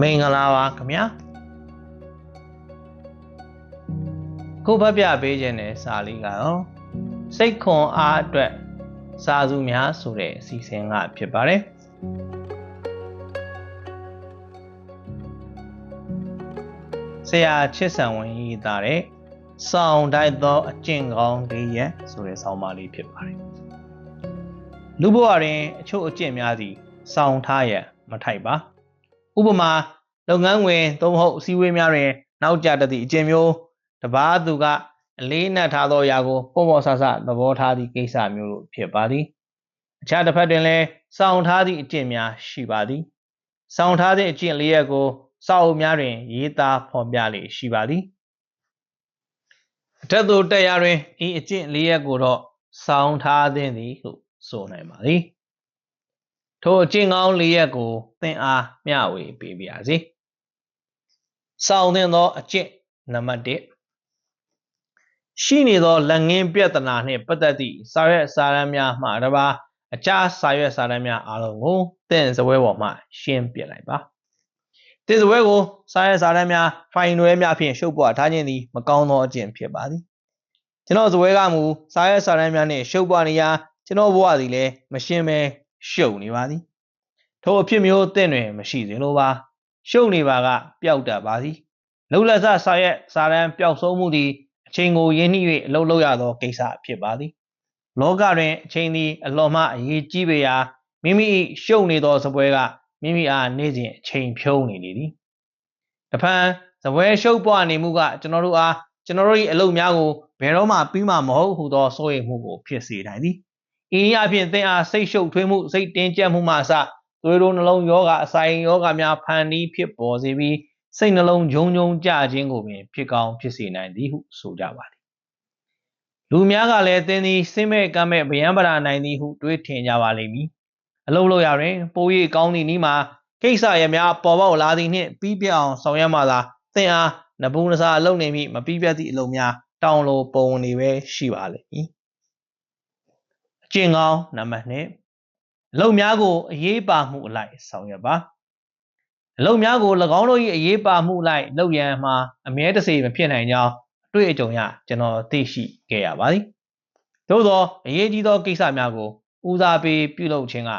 မင်္ဂလာပါခင်ဗျာခုဖတ်ပြပေးခြင်းတဲ့စာလေးကတော့စိတ်ခွန်အားအတွက်စာစုများဆိုတဲ့အစီအစဉ်ကဖြစ်ပါတယ်ဆရာချစ်ဆန်ဝင်ရေးသားတဲ့စောင်းတိုက်သောအကျင့်ကောင်းလေးရဲ့ဆိုတဲ့ဆောင်းပါးလေးဖြစ်ပါတယ်လူဘဝတွင်အချို့အကျင့်များစီစောင်းထားရမထိုက်ပါ ဥပမာလုပ်ငန်းဝင်သို့မဟုတ်အစည်းအဝေးများတွင်နောက်ကျတသည့်အကျင့်မျိုးတပားသူကအလေးနက်ထားသောအရာကိုပုံပေါ်ဆဆသဘောထားသည့်ကိစ္စမျိုးတို့ဖြစ်ပါသည်အခြားတစ်ဖက်တွင်လည်းစောင့်ထားသည့်အကျင့်များရှိပါသည်စောင့်ထားသည့်အကျင့်လေးရက်ကိုစာအုပ်များတွင် ရေးသားဖော်ပြလေရှိပါသည်အထက်သို့တက်ရာတွင်ဤအကျင့်လေးရက်ကိုတော့စောင့်ထားသင့်သည်ဟုဆိုနိုင်ပါသည် ထိုအကျင့်ကောင်းလေးရက်ကိုသင်အားမျှဝေပေးပါရစေ။စောင့်သင့်သောအကျင့်နံပါတ်1ရှိနေသောလက်ငင်းပြဿနာနှင့်ပတ်သက်သည့်စာရွက်စာတမ်းများမှတပါအခြားစာရွက်စာတမ်းများအားလုံးကိုသင်စပွဲပေါ်မှရှင်းပြလိုက်ပါ။သင်စပွဲကိုစာရွက်စာတမ်းများဖိုင်တွဲများဖြင့်ရှုပ်ပွားထားခြင်းသည်မကောင်းသောအကျင့်ဖြစ်ပါသည်။ကျွန်တော်စပွဲကမူစာရွက်စာတမ်းများနှင့်ရှုပ်ပွားနေရာကျွန်တော်ဘဝသည်လည်းမရှင်းဘဲ ရှုပ်နေပါသည်ထိုအဖြစ်မျိုးတင့်တွင်မရှိစေလိုပါရှုပ်နေပါကပျောက်တတ်ပါသည်လှုပ်လက်ဆဆာရဲ့စာရန်ပျောက်ဆုံးမှုသည်အချိန်ကိုရင်းနှီး၍အလုပ်လုပ်ရသောကိစ္စဖြစ်ပါသည်လောကတွင်အချိန်သည်အလွန်မှအရေးကြီးပေရာမိမိ၏ရှုပ်နေသောစပွဲကမိမိအားနေ့စဉ်အချိန်ဖြုံးနေနေသည်တဖန်စပွဲရှုပ်ပွားနေမှုကကျွန်တော်တို့အားကျွန်တော်တို့၏အလုပ်များကိုဘယ်တော့မှပြီးမှမဟုတ်ဟုသောစိုးရိမ်မှုကိုဖြစ်စေနိုင်သည်။ ဤအဖြစ်သင်အားစိတ်ရှုပ်ထွေးမှုစိတ်တင်းကျပ်မှုမှအစသွေးတို့နှလုံးယောဂအဆိုင်ယောဂများဖန်တီးဖြစ်ပေါ်စေပြီးစိတ်နှလုံးဂျုံဂျုံကြခြင်းကိုပင်ဖြစ်ကောင်းဖြစ်စေနိုင်သည်ဟုဆိုကြပါသည်။လူများကလည်းသင်သည်စိမဲ့ကမ်းမဲ့ဗျံပရာနိုင်သည်ဟုတွေးထင်ကြပါလိမ့်မည်။အလုံးလို့ရတွင်ပို၍ကောင်းသည့်နည်းမှာကိစ္စရများပေါ်ပေါက်လာသည်နှင့်ပြီးပြအောင်ဆောင်ရွက်မှသာသင်အားနဘူးနစာအလုံးနေမိမပြီးပြတ်သည့်အလုံးများတောင်းလိုပုံနေပဲရှိပါလိမ့်မည်။ ကျင့်ကောင်းနံပါတ်1အလုံများကိုအရေးပါမှုအလိုက်ဆောင်ရွက်ပါအလုံများကို၎င်းတို့၏အရေးပါမှုလိုက်လုပ်ရန်မှာအမြဲတစေမဖြစ်နိုင်ကြောင်းအတွေ့အကြုံရကျွန်တော်သိရှိခဲ့ရပါသည်သို့သောအရေးကြီးသောကိစ္စများကိုဦးစားပေးပြုလုပ်ခြင်းက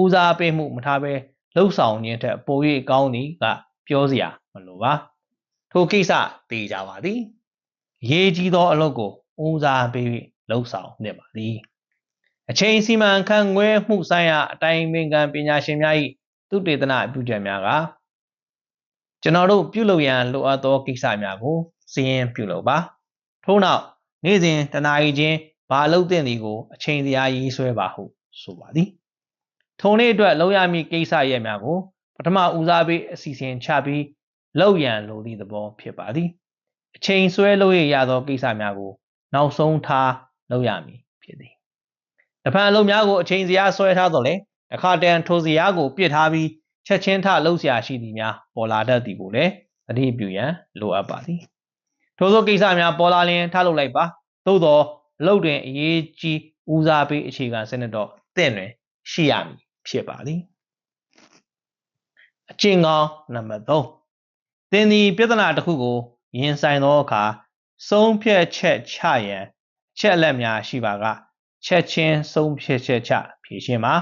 ဦးစားပေးမှုမထားဘဲလှုပ်ဆောင်ခြင်းထက်ပို၍ကောင်းသည်ကပြောစရာမလိုပါထိုကိစ္စသိကြပါသည်အရေးကြီးသောအလုပ်ကိုဦးစားပေးလှုပ်ဆောင်နေပါသည် အချိန်စီမံခန့်ခွဲမှုဆိုင်ရာအတိုင်းပင်ခံပညာရှင်များ၏သုတေသနပြုချက်များကကျွန်တော်တို့ပြုလုပ်ရန်လိုအပ်သောကိစ္စများကိုစီရင်ပြုလုပ်ပါထို့နောက်နေ့စဉ်တနာရီချင်းဘာလုပ်သင့်သည်ကိုအချိန်စရာရေးဆွဲပါဟုဆိုပါသည်ထုံနေ့အတွက်လုပ်ရမည့်ကိစ္စရပ်များကိုပထမဦးစားပေးအစီအစဉ်ချပြီးလုပ်ရန်လိုသည့်သဘောဖြစ်ပါသည်အချိန်ဆွဲလုပ်ရသောကိစ္စများကို နောက်ဆုံးထားလုပ်ရမည်ဖြစ်သည် တဖန်အလုံးများကိုအချိန်စရာဆွဲထားတော့လေတခါတန်ထိုစရာကိုပြစ်ထားပြီးချက်ချင်းထလှုပ်ရှားရှိသည်များပေါ်လာတတ်သည်ကိုလည်းသတိပြုရန်လိုအပ်ပါသည်ထို့သောကိစ္စများပေါ်လာရင်ထလုပ်လိုက်ပါသို့သောအလုပ်တွင်အရေးကြီးဦးစားပေးအခြေခံစနစ်တော့တင့်တွင်ရှိရမည်ဖြစ်ပါသည်အကျင့်ကောင်းနံပါတ်3သင်သည်ပြဿနာတစ်ခုကိုရင်ဆိုင်သောအခါဆုံးဖြတ်ချက်ချရန်ချက်လက်များရှိပါက ချက်ချင်းဆုံးဖြတ်ချက်ချဖြေရှင်းပါ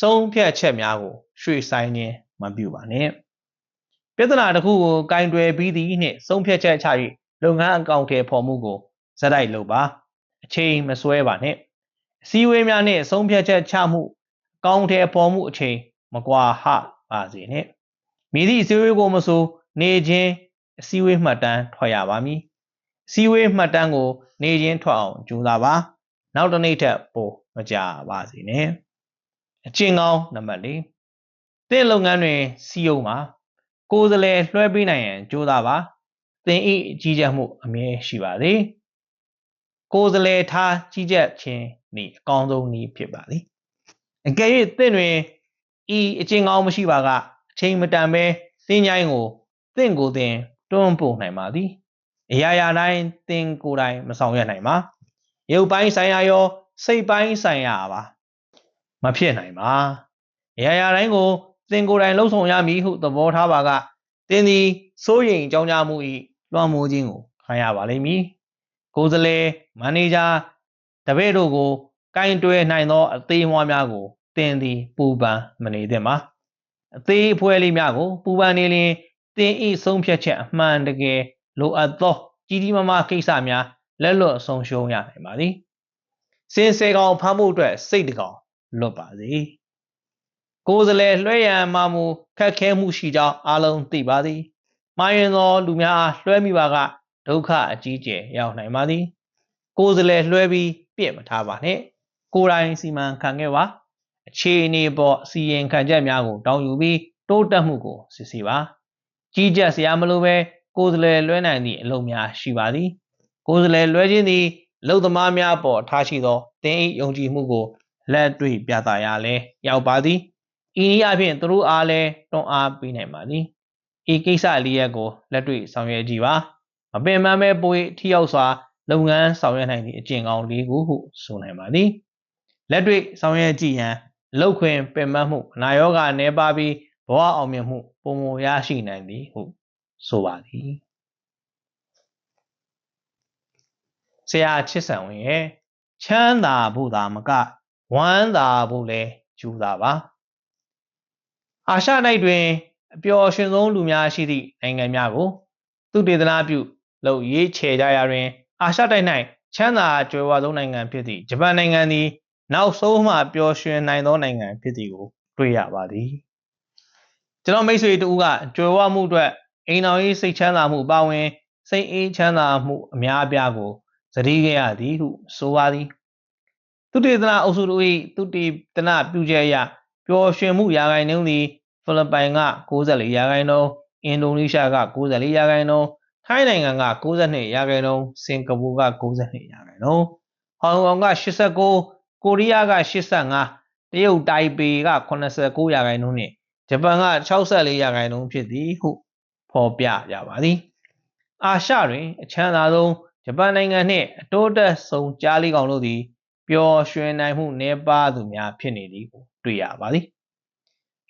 ဆုံးဖြတ်ချက်များကိုရွှေ့ဆိုင်ခြင်းမပြုပါနဲ့ပြဿနာတစ်ခုကိုကင်တွယ်ပြီးသည့်နှင့်ဆုံးဖြတ်ချက်ချ၍လုပ်ငန်းအကောင့်ထဲပေါ်မှုကိုဇက်တိုက်လုပ်ပါအချိန်မဆွဲပါနဲ့အစည်းအဝေးများနှင့်ဆုံးဖြတ်ချက်ချမှုအကောင့်ထဲပေါ်မှုအချိန်မကွာဟပါစေနဲ့မိသည့်အစည်းအဝေးကိုမဆိုနေခြင်းအစည်းအဝေးမှတ်တမ်းထွက်ရပါမည်အစည်းအဝေးမှတ်တမ်းကိုနေခြင်းထွက်အောင်ကြိုးစားပါ နောက်တစ်နေ့ထက်ပိုမကြပါစေနဲ့အကျင့်ကောင်းနံပါတ်၄သင်လုပ်ငန်းတွင်စီယုံပါကိုယ်စလဲလွှဲပေးနိုင်ရန်ကြိုးစားပါသင်ဤကြီးကြပ်မှုအမြဲရှိပါသည်ကိုယ်စလဲထားကြီးကြပ်ခြင်းဤအကောင်းဆုံးနည်းဖြစ်ပါသည်အကယ်၍သင်တွင်ဤအကျင့်ကောင်းမရှိပါကအချိန်မတန်ပဲသင်ချိုင်းကိုသင်ကိုယ်သင်တွန်းပို့နိုင်ပါသည်အရာရာတိုင်းသင်ကိုယ်တိုင်မဆောင်ရွက်နိုင်ပါ ရုပ်ပိုင်းဆိုင်ရာရော စိတ်ပိုင်းဆိုင်ရာပါမဖြစ်နိုင်ပါအရာရာတိုင်းကိုသင်ကိုယ်တိုင်လှုပ်ဆောင်ရမည်ဟုသဘောထားပါကသင်သည်စိုးရိမ်ကြောင်းကြမှု၏လွှမ်းမိုးခြင်းကိုခံရပါလိမ့်မည်ကိုယ်စားလှယ်မန်နေဂျာတပည့်တို့ကိုကင်တွယ်နိုင်သော အသေးအမွှားများကိုသင်သည်ပူပန်မနေသင့်ပါအသေးအဖွဲလေးများကိုပူပန်နေလျင်သင်ဤဆုံးဖြတ်ချက်အမှန်တကယ်လိုအပ်သောကြီးကြီးမားမားကိစ္စများ လက်လွတ်ဆုံးရှုံးရနိုင်ပါသည်စင်စေကောင်ဖမ်းမှုအတွက်စိတ်တကောင်လွတ်ပါစေကိုယ်စလဲလွှဲရန်မှမူခက်ခဲမှုရှိကြောင်းအားလုံးသိပါသည်မှားရင်သောလူများအားလွှဲမိပါကဒုက္ခအကြီးကျယ်ရောက်နိုင်ပါသည်ကိုယ်စလဲလွှဲပြီးပြစ်မထားပါနဲ့ကိုယ်တိုင်စီမံခံခဲ့ပါအခြေအနေပေါ်စီရင်ခံချက်များကိုတောင်းယူပြီးတိုးတက်မှုကိုစစ်ဆေးပါကြီးကြပ်စရာမလိုပဲကိုယ်စလဲလွှဲနိုင်သည့်အလုပ်များရှိပါသည် ကိုယ်စလဲလွှဲခြင်းသည်လုံသမားများပေါ်ထားရှိသောတင်း၏ယုံကြည်မှုကိုလက်တွေ့ပြသရလဲရောက်ပါသည်ဤနည်းအဖြစ်သူတို့အားလဲတွန်းအားပေးနိုင်ပါသည်ဤကိစ္စလေးရက်ကိုလက်တွေ့ဆောင်ရွက်ကြည့်ပါမပင်ပန်းပဲပို၍ထိရောက်စွာလုပ်ငန်းဆောင်ရွက်နိုင်သည့်အကျင့်ကောင်းလေးခုဟုဆိုနိုင်ပါသည်လက်တွေ့ဆောင်ရွက်ကြည့်ရန်လောက်ခွင်ပင်ပန်းမှုအနာရောဂါနှဲပါပြီးဘဝအောင်မြင်မှုပုံမရရှိနိုင်သည်ဟုဆိုပါသည် ဆရာချစ်ဆန်ဝင်ရဲ့ချမ်းသာဖို့သာမကဝမ်းသာဖို့လည်းကြိုးစားပါအာရှတိုက်တွင်အပျော်ရွှင်ဆုံးလူများရှိသည့်နိုင်ငံများကို သူတေသနာပြုလုပ်ရေးချယ်ကြရာတွင် အာရှတိုက်၌ချမ်းသာကြွယ်ဝဆုံးနိုင်ငံဖြစ်သည့်ဂျပန်နိုင်ငံသည် နောက်ဆုံးမှပျော်ရွှင်နိုင်သောနိုင်ငံဖြစ်သည်ကို တွေ့ရပါသည်ကျွန်တော်မိတ်ဆွေတို့ကကြွယ်ဝမှုအတွက်အိမ်တော်ရေးစိတ်ချမ်းသာမှုပါဝင်စိတ်အေးချမ်းသာမှုအများအပြားကို သတိခဲ့ရသည်ဟုဆိုပါသည်သူတေသနာအုပ်စုတို့၏သူတေသနာပြုချက်အရပျော်ရွှင်မှုရာဂိုင်နှုန်းသည်ဖိလစ်ပိုင်က94ရာခိုင်နှုန်းအင်ဒိုနီးရှားက94ရာခိုင်နှုန်းထိုင်းနိုင်ငံက92ရာခိုင်နှုန်းစင်ကာပူက92ရာခိုင်နှုန်းဟောင်ကောင်က89ကိုရီးယားက85တရုတ်တိုင်ပေက89ရာခိုင်နှုန်းနှင့်ဂျပန်က64ရာခိုင်နှုန်းဖြစ်သည်ဟုဖော်ပြကြပါသည် အာရှတွင် အချမ်းသာဆုံး ဂျပန်နိုင်ငံနှင့်အတိုးတက်ဆုံးကြားလေးကောင်တို့သည်ပျော်ရွှင်နိုင်မှုနှဲပါသူများဖြစ်နေသည်ကိုတွေ့ရပါသည်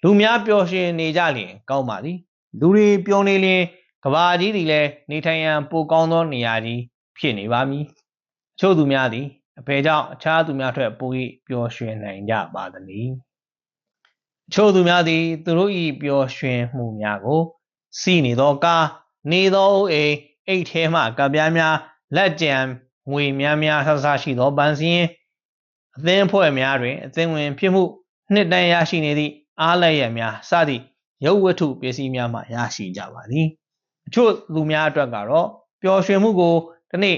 လူများပျော်ရွှင်နေကြလျင် ကောင်းပါသည်လူတွေပျော်နေလျင်ကဘာကြီးသည်လည်းနေထိုင်ရန်ပိုကောင်းသောနေရာကြီးဖြစ်နေပါမည်အချို့သူများသည်အဖေကြောင့်အခြားသူများထက်ပို၍ပျော်ရွှင်နိုင်ကြပါသည်အချို့သူများသည်သူတို့၏ပျော်ရွှင်မှုများကိုစီနေသောကားနေသောအိမ်အိတ်ထဲမှကပြားများ လက်ကြံငွေများများဆဆရှိသောပန်းစည်းအသင်းဖွဲ့များတွင်အသင်းဝင်ဖြစ်မှုနှစ်တန်းရရှိနေသည့်အားလက်ရများစသည့်ရုပ်ဝတ္ထုပစ္စည်းများမှရရှိကြပါသည်အချို့လူများအတွက်ကတော့ပျော်ရွှင်မှုကိုဒီနေ့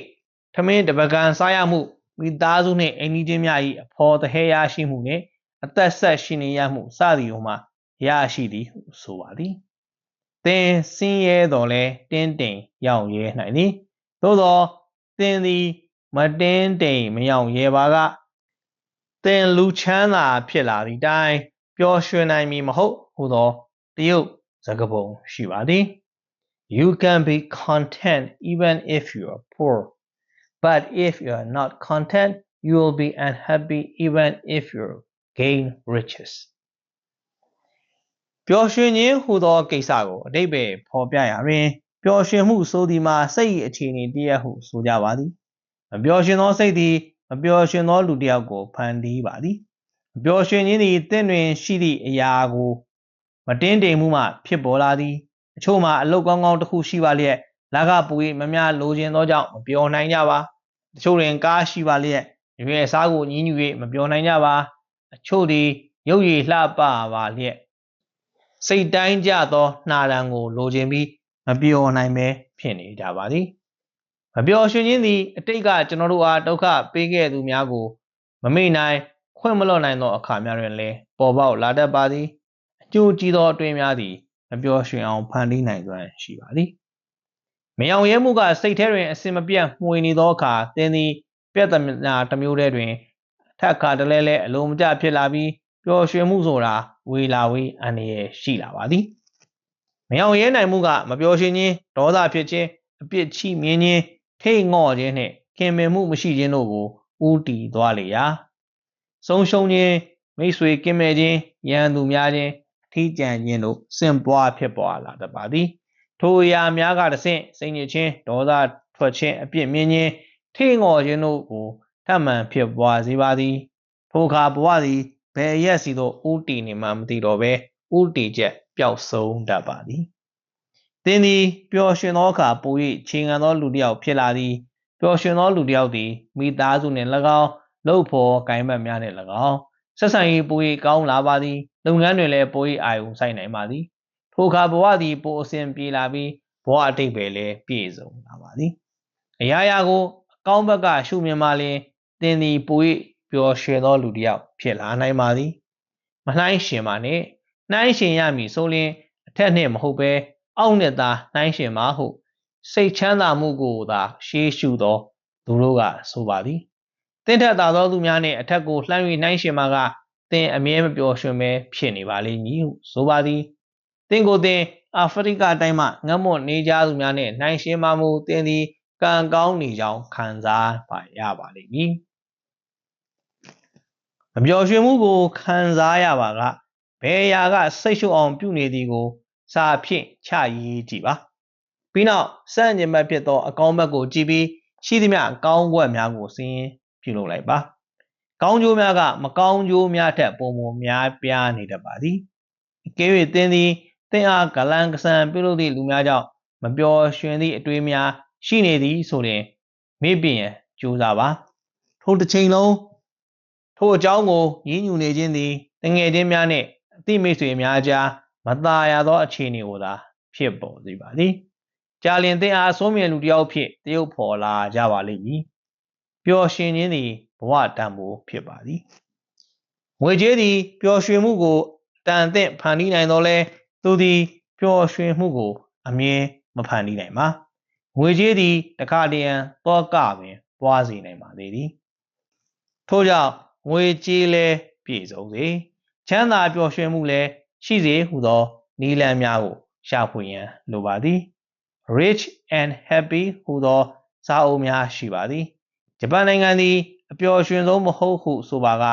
ထမင်းတပကံစားရမှုမိသားစုနှင့်အိမ်ကြီးချင်းများ၏အဖော်တဟဲရရှိမှုနှင့်အသက်ဆက်ရှင်နေရမှုစသည်တို့မှရရှိသည်ဟုဆိုပါသည်သင်စင်းရဲတော်လဲတင်းတိမ်ရောက်ရဲနိုင်သည်သို့သောသင်သည်မတင်းတိမ်မရောက်ရဲပါကသင်လူချမ်းသာဖြစ်လာသည့်တိုင်ပျော်ရွှင်နိုင်မည်မဟုတ်ဟုသောတရုတ်စကားပုံရှိပါသည် You can be content even if you are poor but if you are not content you will be unhappy even if you gain riches ပျော်ရွှင်ခြင်းဟူသောကိစ္စကိုအတိတ်ပဲဖော်ပြရာတွင် ပျော်ရွှင်မှုဆိုသည်မှာစိတ်အခြေအနေတည်းဟုဆိုကြပါသည်မပျော်ရွှင်သောစိတ်သည်မပျော်ရွှင်သောလူတစ်ယောက်ကိုဖန်တီးပါသည်ပျော်ရွှင်ခြင်းသည်တင့်တွင်ရှိသည့်အရာကိုမတင်းတိမ်မှုမှဖြစ်ပေါ်လာသည်အချို့မှာအလုတ်ကောင်းကောင်းတစ်ခုရှိပါလျက်လာကပူ၍မများလိုချင်သောကြောင့်မပျော်နိုင်ကြပါတချို့တွင်ကားရှိပါလျက်ရွေအစားကိုညှင်းညူ၍မပျော်နိုင်ကြပါအချို့သည်ရုပ်ရည်လှပပါလျက်စိတ်တိုင်းကြသောနှာတံကိုလိုချင်ပြီး မပျော်နိုင်ပဲဖြစ်နေကြပါသည်မပျော်ရွှင်ခြင်းသည်အတိတ်ကကျွန်တော်တို့အားဒုက္ခပေးခဲ့သူများကိုမမေ့နိုင်ခွင့်မလွတ်နိုင်သောအခါများတွင်လည်းပေါ်ပေါက်လာတတ်ပါသည်အကျိုးကြီးသောအတွင်းများသည်မပျော်ရွှင်အောင်ဖန်တီးနိုင်စွမ်းရှိပါသည်မယောင်ရဲမှုကစိတ်ထဲတွင်အစင်မပြတ်မှွေနေသောအခါသင်သည်ပြဿနာတစ်မျိုးတည်းတွင်ထက်ခါတလဲလဲအလိုမကျဖြစ်လာပြီးပျော်ရွှင်မှုဆိုတာဝေလာဝေးအန္တရာယ်ရှိလာပါသည် မယောင်ရဲနိုင်မှုကမပျော်ရွှင်ခြင်းဒေါသဖြစ်ခြင်းအပြစ်ချိမြင်ခြင်းထိတ်ငော့ခြင်းနှင့်ခင်မင်မှုမရှိခြင်းတို့ကိုဦးတည်သွားလေရာဆုံးရှုံးခြင်းမိတ်ဆွေကင်းမဲ့ခြင်းရန်သူများခြင်းထိကြံခြင်းတို့စင်ပွားဖြစ်ပွားလာတတ်ပါသည်ထိုအရာများကတဆင့်စိတ်ညစ်ခြင်းဒေါသထွက်ခြင်းအပြစ်မြင်ခြင်းထိငော်ခြင်းတို့ကိုထမှန်ဖြစ်ပွားစေပါသည်ထိုအခါဘဝသည်ဘယ်ရက်စီသို့ဥတီနေမှမသိတော့ဘဲဥတီချက် ပျောက်ဆုံးတတ်ပါသည်သင်သည်ပျော်ရွှင်သောအခါပို၍ခြေခံသောလူတစ်ယောက်ဖြစ်လာသည်ပျော်ရွှင်သောလူတစ်ယောက်သည်မိသားစုနှင့်၎င်းလှုပ်ဖော်ကိုင်ဘတ်များနှင့်၎င်းဆက်ဆံရေးပို၍ကောင်းလာပါသည်လုပ်ငန်းတွေလည်းပို၍အာရုံစိုက်နိုင်ပါသည်ထိုအခါဘဝသည်ပိုအစဉ်ပြေလာပြီးဘဝအတိတ်ပဲလည်းပြည့်စုံလာပါသည်အရာရာကိုအကောင်းဘက်ကရှုမြင်မှလျှင်သင်သည်ပို၍ပျော်ရွှင်သောလူတစ်ယောက်ဖြစ်လာနိုင်ပါသည်မနှိုင်းရှင်ပါနှင့် နှိုင်းရှင်ရမည်ဆိုလျှင်အထက်နှင့်မဟုတ်ဘဲအောက်နှင့်သာနှိုင်းရှင်ပါဟုစိတ်ချမ်းသာမှုကိုသာရှေးရှုသောသူတို့ကဆိုပါသည်တင့်ထက်သာသောသူများနှင့်အထက်ကိုလှမ်း၍နှိုင်းရှင်မှာကသင်အမြဲမပျော်ရွှင်ပဲဖြစ်နေပါလိမ့်မည်ဟုဆိုပါသည်သင်ကိုသင်အာဖရိကတိုင်းမှငတ်မွတ်နေကြသူများနှင့်နှိုင်းရှင်မှမူသင်သည်ကံကောင်းနေကြောင်းခံစားပါရပါလိမ့်မည်မပျော်ရွှင်မှုကိုခံစားရပါက ဘယ်ရာကစိတ်ရှုပ်အောင်ပြုနေသည်ကို စာဖြင့်ချရေးကြည့်ပါပြီးနောက်စန့်ကျင်ဘက်ဖြစ်သောအကောင်းဘက်ကိုကြည့်ပြီးရှိသမျှအကောင်းဘက်များကိုစဉ်းပြုလုပ်လိုက်ပါကောင်းကျိုးများကမကောင်းကျိုးများထက်ပုံမများပြားနေတတ်ပါသည်အကယ်၍သင်သည်သင်အားဂလန်ကဆန်ပြုလုပ်သည့်လူများကြောင့်မပျော်ရွှင်သည့်အတွေးများရှိနေသည်ဆိုရင်မေ့ပြင်ရန်ကြိုးစားပါထိုတစ်ချိန်လုံးထိုအကြောင်းကိုညှဉ်းညူနေခြင်းသည်တငယ်ချင်းများနှင့် အသိမိတ်ဆွေများကြားမตาရသောအခြေအနေကိုသာဖြစ်ပေါ်စေပါသည်ကြာလင်သင်အားဆုံးမြင်လူတစ်ယောက်ဖြစ်တရုပ်ဖော်လာကြပါလိမ့်မည်ပျော်ရွှင်ခြင်းသည်ဘဝတန်ဖိုးဖြစ်ပါသည်ငွေကြေးသည်ပျော်ရွှင်မှုကိုတန်သင့်ဖန်တီးနိုင်တော်လဲသူသည်ပျော်ရွှင်မှုကို အမြဲမဖန်တီးနိုင်ပါငွေကြေးသည်တခါတရံတောကပင်ပွားစေနိုင်ပါသေးသည်ထို့ကြောင့်ငွေကြေးလဲပြည့်စုံစေ ချမ်းသာပျော်ရွှင်မှုလည်းရှိစေဟုသောနည်းလမ်းများကိုရှာဖွေရန်လိုပါသည် rich and happy ဟူသောစာအုပ်များရှိပါသည်ဂျပန်နိုင်ငံသည်အပျော်ရွှင်ဆုံးမဟုတ်ဟုဆိုပါက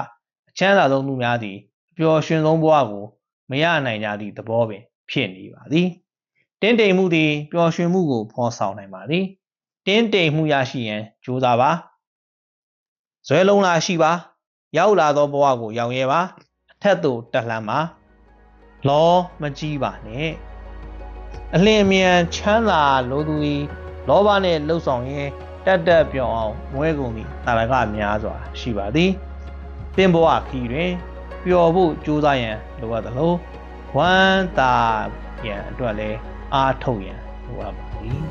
အချမ်းသာဆုံးသူများသည်အပျော်ရွှင်ဆုံးဘဝကိုမရနိုင်ကြသည့်သဘောပင်ဖြစ်နေပါသည်တင်းတိမ်မှုသည်ပျော်ရွှင်မှုကိုဖော်ဆောင်နိုင်ပါသည်တင်းတိမ်မှုရရှိရန်ကြိုးစားပါဇွဲလုံးလာရှိပါ ရောက်လာသောဘဝကိုရောက်ရဲပါအ ထက်သို့တက်လှမ်းပါလောမကြီးပါနဲ့အလင်းအမြန်ချမ်းသာလိုသူသည်လောဘနှင့်လှုပ်ဆောင်ရင်တက်တက်ပြောင်းအောင်မွဲကုန်သည့်တာရကများစွာရှိပါသည်တင်ဘဝခီတွင်ပျော်ဖို့ကြိုးစားရန်လိုအပ်သလိုဝမ်းသာရန်အတွက်လည်းအားထုတ်ရန်လိုအပ်ပါသည်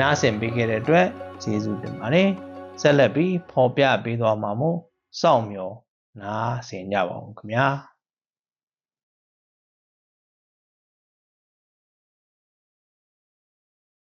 နားဆင်ပေးခဲ့တဲ့အတွက်ကျေးဇူးတင်ပါတယ်ဆက်လက်ပြီးဖော်ပြပေးသွားမှာမို့စောင့်မျှော်နားဆင်ကြပါဦးခင်ဗျာ